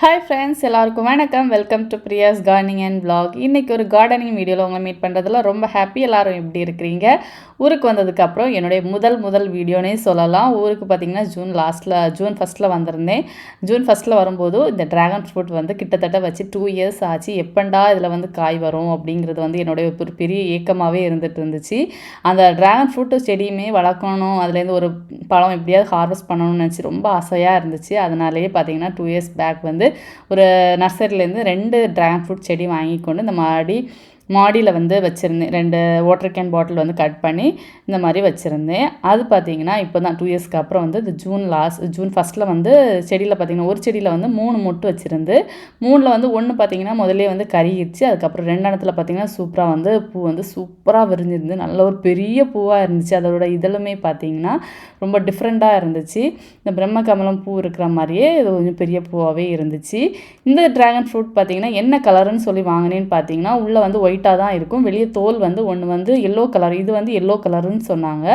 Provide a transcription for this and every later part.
Hi friends எல்லாருக்கும் வணக்கம். Welcome to Priya's gardening and blog இன்றைக்கி ஒரு கார்டனிங் வீடியோவில் உங்களை மீட் பண்ணுறதுல ரொம்ப ஹாப்பி எல்லோரும் எப்படி இருக்கிறீங்க? ஊருக்கு வந்ததுக்கப்புறம் என்னுடைய முதல் முதல் வீடியோனே சொல்லலாம். ஊருக்கு பார்த்தீங்கன்னா ஜூன் லாஸ்ட்டில் ஜூன் ஃபஸ்ட்டில் வந்திருந்தேன். ஜூன் ஃபஸ்ட்டில் வரும்போது இந்த ட்ராகன் ஃப்ரூட் வந்து கிட்டத்தட்ட வச்சு டூ இயர்ஸ் ஆச்சு. எப்பண்டா இதில் வந்து காய் வரும் அப்படிங்கிறது வந்து என்னுடைய ஒரு பெரிய ஏக்கமாகவே இருந்துட்டு இருந்துச்சு. அந்த ட்ராகன் ஃப்ரூட்டு செடியுமே வளர்க்கணும். அதுலேருந்து ஒரு பழம் எப்படியாவது ஹார்வெஸ்ட் பண்ணணும்னு நினச்சி ரொம்ப ஆசையாக இருந்துச்சு. அதனாலேயே பார்த்தீங்கன்னா டூ இயர்ஸ் பேக் வந்து ஒரு நர்சரிலேருந்து ரெண்டு ட்ராகன் ஃப்ரூட் செடி வாங்கி கொண்டு இந்த மாடி மாடியில் வந்து வச்சுருந்தேன். ரெண்டு வாட்டர் கேன் பாட்டில் வந்து கட் பண்ணி இந்த மாதிரி வச்சுருந்தேன். அது பார்த்தீங்கன்னா இப்போ தான் டூ இயர்ஸ்க்கு அப்புறம் வந்து இந்த ஜூன் லாஸ்ட் ஜூன் ஃபஸ்ட்டில் வந்து செடியில் பார்த்திங்கன்னா ஒரு செடியில் வந்து மூணு மொட்டு வச்சுருந்து மூணில் வந்து ஒன்று பார்த்தீங்கன்னா முதலே வந்து கருகிடுச்சு அதுக்கப்புறம் ரெண்டாயிரத்தில் பார்த்தீங்கன்னா சூப்பராக வந்து பூ வந்து சூப்பராக விரிஞ்சிருந்து நல்ல ஒரு பெரிய பூவாக இருந்துச்சு. அதோட இதழுமே பார்த்தீங்கன்னா ரொம்ப டிஃப்ரெண்ட்டாக இருந்துச்சு. இந்த பிரம்ம கமலம் பூ இருக்கிற மாதிரியே இது கொஞ்சம் பெரிய பூவாகவே இருந்துச்சு. இந்த ட்ராகன் ஃப்ரூட் பார்த்தீங்கன்னா என்ன கலருன்னு சொல்லி வாங்கினேன்னு பார்த்தீங்கன்னா உள்ளே வந்து ஒயிட்டாக தான் இருக்கும். வெளியே தோல் வந்து ஒன்று வந்து எல்லோ கலர் இது வந்து எல்லோ கலருன்னு சொன்னாங்க.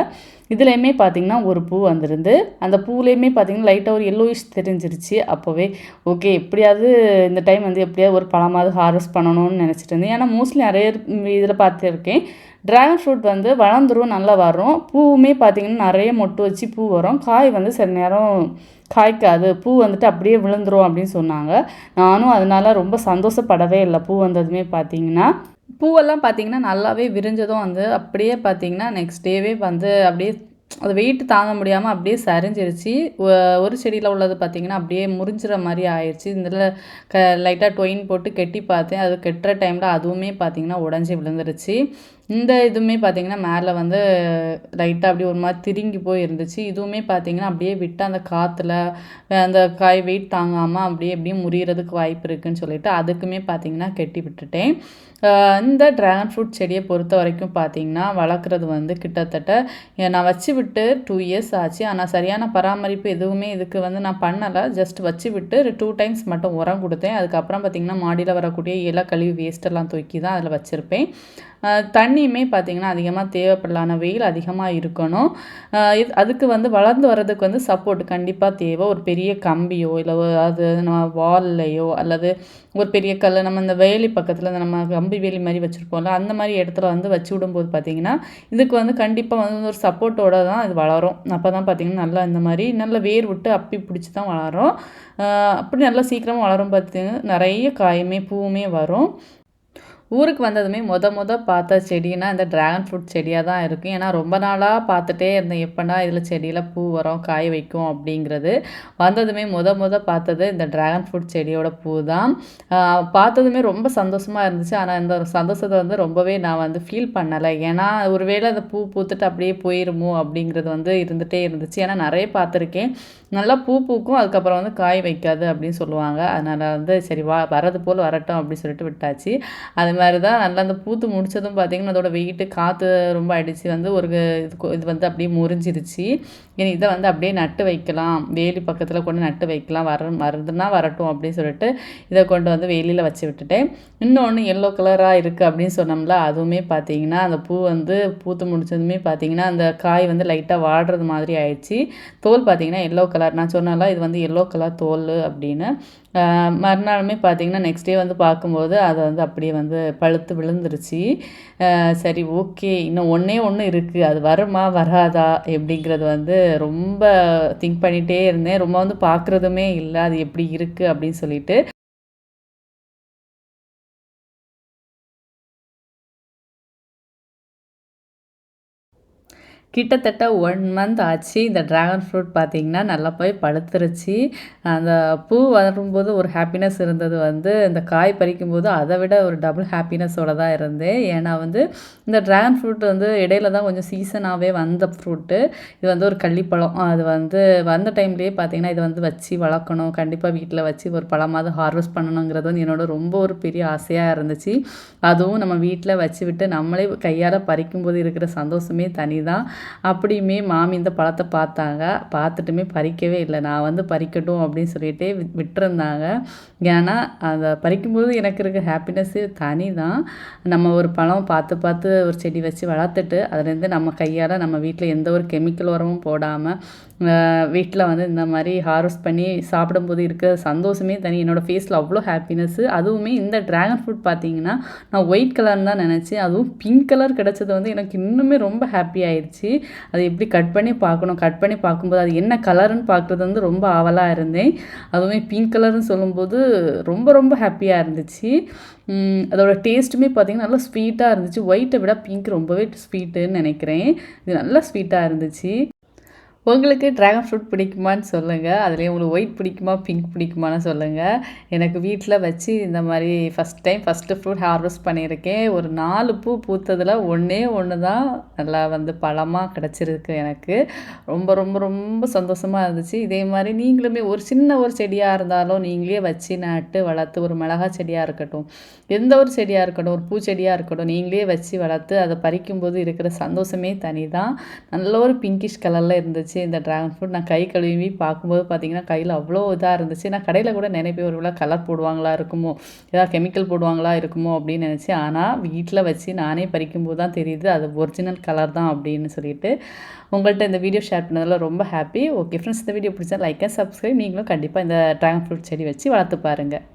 இதுலேயுமே பார்த்தீங்கன்னா ஒரு பூ வந்திருந்து அந்த பூலேயுமே பார்த்தீங்கன்னா லைட்டாக ஒரு எல்லோயிஷ் தெரிஞ்சிருச்சு அப்போவே. ஓகே எப்படியாவது இந்த டைம் வந்து எப்படியாவது ஒரு பழமாவது ஹார்வெஸ்ட் பண்ணணும்னு நினச்சிட்டு இருந்தேன். ஏன்னா மோஸ்ட்லி நிறைய இதில் பார்த்துருக்கேன் ட்ராகன் ஃப்ரூட் வந்து வளர்ந்துரும் நல்லா வரும். பூவுமே பார்த்தீங்கன்னா நிறைய மொட்டு வச்சு பூ வரும். காய் வந்து சில நேரம் காய்க்காது. பூ வந்துட்டு அப்படியே விழுந்துரும் அப்படின்னு சொன்னாங்க. நானும் அதனால ரொம்ப சந்தோஷப்படவே இல்லை பூ வந்ததுமே பார்த்திங்கன்னா பூவெல்லாம் பார்த்தீங்கன்னா நல்லாவே விரிஞ்சதும் வந்து அப்படியே பார்த்தீங்கன்னா நெக்ஸ்ட் டேவே வந்து அப்படியே அது வெயிட் தாங்க முடியாமல் அப்படியே சரிஞ்சிருச்சு. ஒரு செடியில் உள்ளது பார்த்திங்கன்னா அப்படியே முறிஞ்சிற மாதிரி ஆயிடுச்சு இதில் க லைட்டாக டொயின் போட்டு கெட்டி பார்த்தேன். அது கெட்டுற டைமில் அதுவுமே பார்த்திங்கன்னா உடஞ்சி விழுந்துருச்சு. இந்த இதுவுமே பார்த்தீங்கன்னா மேலே வந்து லைட்டாக அப்படியே ஒரு மாதிரி திருங்கி போய் இருந்துச்சு. இதுவுமே பார்த்தீங்கன்னா அப்படியே விட்டு அந்த காற்றுல அந்த காய் வெயிட் தாங்காமல் அப்படியே அப்படியே முறிகிறதுக்கு வாய்ப்பு இருக்குதுன்னு சொல்லிட்டு அதுக்குமே பார்த்தீங்கன்னா கெட்டி விட்டுட்டேன். இந்த ட்ராகன் ஃப்ரூட் செடியை பொறுத்த வரைக்கும் பார்த்தீங்கன்னா வளர்க்குறது வந்து கிட்டத்தட்ட நான் வச்சு விட்டு டூ இயர்ஸ் ஆச்சு. ஆனால் சரியான பராமரிப்பு எதுவுமே இதுக்கு வந்து நான் பண்ணலை. ஜஸ்ட் வச்சு விட்டு டூ டைம்ஸ் மட்டும் உரம் கொடுத்தேன். அதுக்கப்புறம் பார்த்தீங்கன்னா மாடியில் வரக்கூடிய இலை கழிவு வேஸ்ட்டெல்லாம் தூக்கி தான் அதில் வச்சுருப்பேன். தண்ணியுமே பார்த்தீங்கன்னா அதிகமாக தேவைப்படலான வெயில் அதிகமாக இருக்கணும். இது அதுக்கு வந்து வளர்ந்து வர்றதுக்கு வந்து சப்போர்ட் கண்டிப்பாக தேவை. ஒரு பெரிய கம்பியோ இல்லை அது நம்ம வால்லையோ அல்லது ஒரு பெரிய கல் நம்ம இந்த வேலி பக்கத்தில் நம்ம கம்பி வேலி மாதிரி வச்சுருப்போம்ல அந்த மாதிரி இடத்துல வந்து வச்சு விடும்போது பார்த்திங்கன்னா இதுக்கு வந்து கண்டிப்பாக வந்து ஒரு சப்போர்ட்டோட தான் இது வளரும். அப்போ தான் பார்த்தீங்கன்னா நல்லா இந்த மாதிரி நல்ல வேர் விட்டு அப்பி பிடிச்சி தான் வளரும். அப்படி நல்லா சீக்கிரமாக வளரும் பார்த்தீங்கன்னா நிறைய காயுமே பூவுமே வரும். ஊருக்கு வந்ததுமே மொத மொத பார்த்த செடினா இந்த ட்ராகன் ஃப்ரூட் செடியாக தான் இருக்கும் ஏன்னா ரொம்ப நாளாக பார்த்துட்டே இருந்தேன். எப்படா இதில் செடியில் பூ வரும் காய் வைக்கும் அப்படிங்கிறது. வந்ததுமே மொத மொத பார்த்தது இந்த ட்ராகன் ஃப்ரூட் செடியோட பூ தான். பார்த்ததுமே ரொம்ப சந்தோஷமாக இருந்துச்சு. ஆனால் இந்த ஒரு சந்தோஷத்தை வந்து ரொம்பவே நான் வந்து ஃபீல் பண்ணலை. ஏன்னா ஒருவேளை அந்த பூ பூத்துட்டு அப்படியே போயிருமோ அப்படிங்கிறது வந்து இருந்துகிட்டே இருந்துச்சு. ஏன்னா நிறைய பார்த்துருக்கேன். நல்லா பூ பூக்கும் அதுக்கப்புறம் வந்து காய் வைக்காது அப்படின்னு சொல்லுவாங்க. அதனால் வந்து சரி வா வரது போல் வரட்டும் அப்படின்னு சொல்லிட்டு விட்டாச்சு. அது மாதிரி தான் நல்லா அந்த பூத்து முடிச்சதும் பார்த்தீங்கன்னா அதோட வெயிட்டு காற்று ரொம்ப அடித்து வந்து ஒரு இது இது வந்து அப்படியே முறிஞ்சிருச்சு. இனி இதை வந்து அப்படியே நட்டு வைக்கலாம். வேலி பக்கத்தில் கொண்டு நட்டு வைக்கலாம். வர வருதுன்னா வரட்டும் அப்படின்னு சொல்லிட்டு இதை கொண்டு வந்து வேலியில் வச்சு விட்டுட்டேன். இன்னொன்று எல்லோ கலராக இருக்குது அப்படின்னு சொன்னோம்ல அதுவுமே பார்த்தீங்கன்னா அந்த பூ வந்து பூத்து முடிச்சதுமே பார்த்தீங்கன்னா அந்த காய் வந்து லைட்டாக வாடுறது மாதிரி ஆயிடுச்சு. தோல் பார்த்தீங்கன்னா எல்லோ கலர் நான் சொன்னால இது வந்து எல்லோ கலர் தோல் அப்படின்னு. மறுநாளுமே பார்த்தீங்கன்னா நெக்ஸ்ட் டே வந்து பார்க்கும்போது அதை வந்து அப்படியே வந்து பழுத்து விழுந்துருச்சு. சரி ஓகே. இன்னும் ஒன்றே ஒன்று இருக்குது அது வருமா வராதா எப்படிங்கிறது வந்து ரொம்ப திங்க் பண்ணிகிட்டே இருந்தேன். ரொம்ப வந்து பார்க்குறதுமே இல்லை. அது எப்படி இருக்குது அப்படின்னு சொல்லிட்டு கிட்டத்தட்ட ஒன் மந்த் ஆச்சு இந்த ட்ராகன் ஃப்ரூட் பார்த்திங்கன்னா நல்லா போய் பழுத்துருச்சு. அந்த பூ வரும்போது ஒரு ஹாப்பினஸ் இருந்தது வந்து இந்த காய் பறிக்கும்போது அதை விட ஒரு டபுள் ஹாப்பினஸோட தான் இருந்தேன். ஏன்னா வந்து இந்த ட்ராகன் ஃப்ரூட் வந்து இடையில தான் கொஞ்சம் சீசனாகவே வந்த ஃப்ரூட்டு இது வந்து ஒரு கள்ளிப்பழம். அது வந்து வந்த டைம்லேயே பார்த்தீங்கன்னா இது வந்து வச்சு வளர்க்கணும். கண்டிப்பாக வீட்டில் வச்சு ஒரு பழமாவது ஹார்வெஸ்ட் பண்ணணுங்கிறது வந்து என்னோட ரொம்ப ஒரு பெரிய ஆசையாக இருந்துச்சு. அதுவும் நம்ம வீட்டில் வச்சு விட்டு நம்மளே கையால் பறிக்கும்போது இருக்கிற சந்தோஷமே தனி தான் அப்படியுமே மாமி இந்த பழத்தை பார்த்தாங்க. பார்த்துட்டுமே பறிக்கவே இல்லை. நான் வந்து பறிக்கட்டும் அப்படின்னு சொல்லிட்டு விட்டுருந்தாங்க. ஏன்னா அதை பறிக்கும்போது எனக்கு இருக்க ஹாப்பினஸ்ஸு தனி தான் நம்ம ஒரு பழம் பார்த்து பார்த்து ஒரு செடி வச்சு வளர்த்துட்டு அதுலேருந்து நம்ம கையால் நம்ம வீட்டில் எந்த ஒரு கெமிக்கல் உரமும் போடாமல் வீட்டில் வந்து இந்த மாதிரி ஹார்வெஸ்ட் பண்ணி சாப்பிடும்போது இருக்க சந்தோஷமே தனி. என்னோடய ஃபேஸில் அவ்வளோ ஹாப்பினஸ்ஸு அதுவுமே இந்த ட்ராகன் ஃப்ரூட் பார்த்தீங்கன்னா நான் ஒயிட் கலர்னு தான் நினச்சேன். அதுவும் பிங்க் கலர் கிடச்சது வந்து எனக்கு இன்னுமே ரொம்ப ஹாப்பி ஆயிடுச்சு. அது எப்படி கட் பண்ணி பார்க்கணும் கட் பண்ணி பார்க்கும்போது அது என்ன கலருன்னு பார்க்குறது வந்து ரொம்ப ஆவலாக இருந்தேன். அதுவுமே பிங்க் கலர்னு சொல்லும்போது ரொம்ப ரொம்ப ஹாப்பியாக இருந்துச்சு. அதோட டேஸ்ட்டுமே பார்த்திங்கன்னா நல்லா ஸ்வீட்டாக இருந்துச்சு. ஒயிட்டை விட பிங்க் ரொம்பவே ஸ்வீட்டுன்னு நினைக்கிறேன். இது நல்லா ஸ்வீட்டாக இருந்துச்சு. உங்களுக்கு ட்ராகன் ஃப்ரூட் பிடிக்குமான்னு சொல்லுங்கள் அதுலேயும் உங்களுக்கு ஒயிட் பிடிக்குமா பிங்க் பிடிக்குமான்னு சொல்லுங்கள் எனக்கு வீட்டில் வச்சு இந்த மாதிரி first time first fruit harvest பண்ணியிருக்கேன். ஒரு நாலு பூ பூத்ததில் ஒன்றே ஒன்று தான் நல்லா வந்து பழமாக கிடச்சிருக்கு எனக்கு. ரொம்ப ரொம்ப ரொம்ப சந்தோஷமாக இருந்துச்சு. இதே மாதிரி நீங்களுமே ஒரு சின்ன ஒரு செடியாக இருந்தாலும் நீங்களே வச்சு நட்டு வளர்த்து ஒரு மிளகா செடியாக இருக்கட்டும் எந்த ஒரு செடியாக இருக்கட்டும் ஒரு பூச்செடியாக இருக்கட்டும் நீங்களே வச்சு வளர்த்து அதை பறிக்கும்போது இருக்கிற சந்தோஷமே தனி தான் நல்ல ஒரு பிங்கிஷ் கலரில் இருந்துச்சு. இருந்துச்சு இந்த ட்ராகன் ஃப்ரூட் நான் கை கழுவி பார்க்கும்போது பார்த்தீங்கன்னா கையில் அவ்வளோ இதாக இருந்துச்சு. நான் கடையில் கூட நினைப்பேன் ஒரு கலர் போடுவாங்களா இருக்குமோ ஏதாவது கெமிக்கல் போடுவாங்களா இருக்குமோ அப்படின்னு நினச்சி ஆனால் வீட்டில் வச்சு நானே பறிக்கும்போது தான் தெரியுது அது ஒரிஜினல் கலர் தான் அப்படின்னு சொல்லிட்டு உங்கள்கிட்ட இந்த வீடியோ ஷேர் பண்ணதில் ரொம்ப ஹாப்பி ஓகே ஃப்ரெண்ட்ஸ் இந்த வீடியோ பிடிச்சா லைக் அண்ட் சப்ஸ்கிரைப் நீங்களும் கண்டிப்பாக இந்த ட்ராகன் ஃப்ரூட் செடி வச்சு வளர்த்து பாருங்கள்